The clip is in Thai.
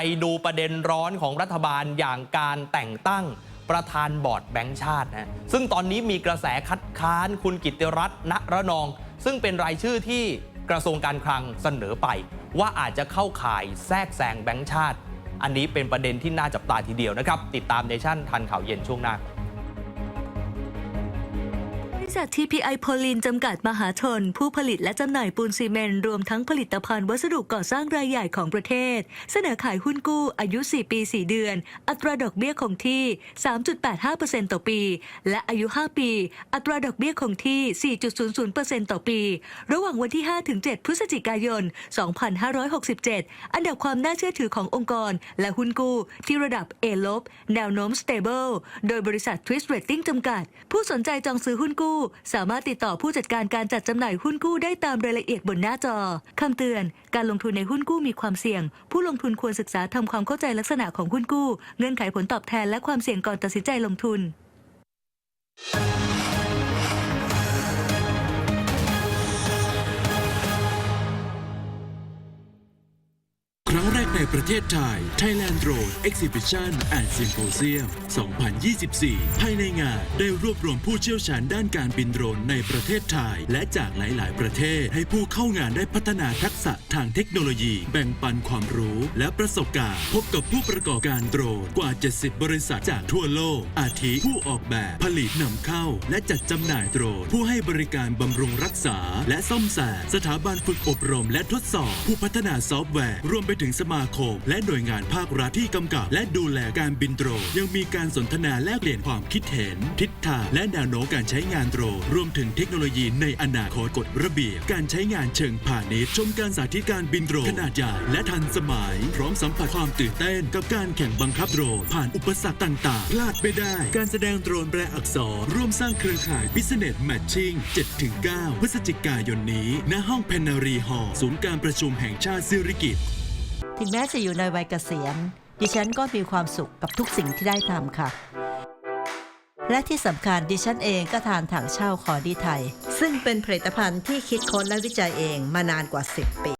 ไปดูประเด็นร้อนของรัฐบาลอย่างการแต่งตั้งประธานบอร์ดแบงก์ชาตินะซึ่งตอนนี้มีกระแสคัดค้านคุณกิติรัตน์ณระนอง ซึ่งเป็นรายชื่อที่กระทรวงการคลังเสนอไป ว่าอาจจะเข้าข่ายแทรกแซงแบงก์ชาติ อันนี้เป็นประเด็นที่น่าจับตาทีเดียวนะครับ ติดตามเนชั่นทันข่าวเย็นช่วงหน้า บริษัท TPI โพลินจำกัดมหาชน ผู้ผลิตและจำหน่ายปูนซีเมนต์รวมทั้งผลิตภัณฑ์วัสดุก่อสร้างรายใหญ่ของประเทศ เสนอขายหุ้นกู้อายุ 4 ปี 4 เดือน อัตราดอกเบี้ยคงที่ 3.85%ต่อปี และอายุ 5 ปี อัตราดอกเบี้ยคงที่ 4.00%ต่อปี ระหว่างวันที่5ถึง7พฤศจิกายน 2567 อันดับความน่าเชื่อถือขององค์กร และหุ้นกู้ที่ระดับ A ลบแนวโน้ม stable โดยบริษัท Twist Rating จำกัด ผู้สนใจจองซื้อหุ้นกู้สามารถติดต่อผู้จัดการการจัดจำหน่ายหุ้นกู้ได้ตามรายละเอียดบนหน้าจอ คำเตือน การลงทุนในหุ้นกู้มีความเสี่ยง ผู้ลงทุนควรศึกษาทำความเข้าใจลักษณะของหุ้นกู้ เงื่อนไขผลตอบแทนและความเสี่ยงก่อนตัดสินใจลงทุน ครั้งแรกในประเทศไทย Thailand Drone Exhibition and Symposium 2024 ภายในงานได้รวบรวมผู้เชี่ยวชาญด้านการบินโดรนในประเทศไทย และจากหลาย ๆ ประเทศ ให้ผู้เข้างานได้พัฒนาทักษะทางเทคโนโลยี แบ่งปันความรู้และประสบการณ์ พบกับผู้ประกอบการโดรนกว่า 70 บริษัทจากทั่วโลก อาทิผู้ออกแบบผลิตนำเข้า และจัดจำหน่ายโดรนผู้ให้บริการบำรุงรักษา และซ่อมแซมสถาบันฝึกอบรม และทดสอบ ผู้พัฒนาซอฟต์แวร์รวมไปถึงสมาคม และหน่วยงานภาครัฐที่กำกับ และดูแลการบินโดรนยังมีการสนทนาแลกเปลี่ยนความคิดเห็น ทิศทางและแนวโน้มการใช้งานโดรนรวมถึงเทคโนโลยีในอนาคตกฎระเบียบการใช้งานเชิงพาณิชย์ชมการสาธิตการบินโดรนขนาดใหญ่และทันสมัย พร้อมสัมผัสความตื่นเต้น กับการแข่งบังคับโดรนผ่านอุปสรรคต่าง ๆ พลาดไม่ได้ การแสดงโดรนแปลอักษร ร่วมสร้างเครือข่าย Business Matching 7-9 พฤศจิกายนนี้ ณห้องเพนนารีฮอลล์ศูนย์การประชุมแห่งชาติสิริกิต ถึงแม้จะอยู่ในวัยเกษียณ ดิฉันก็มีความสุขกับทุกสิ่งที่ได้ทำค่ะ และที่สำคัญดิฉันเองก็ทานถังเช่าขอดีไทย ซึ่งเป็นผลิตภัณฑ์ที่คิดค้นและวิจัยเองมานานกว่า 10 ปี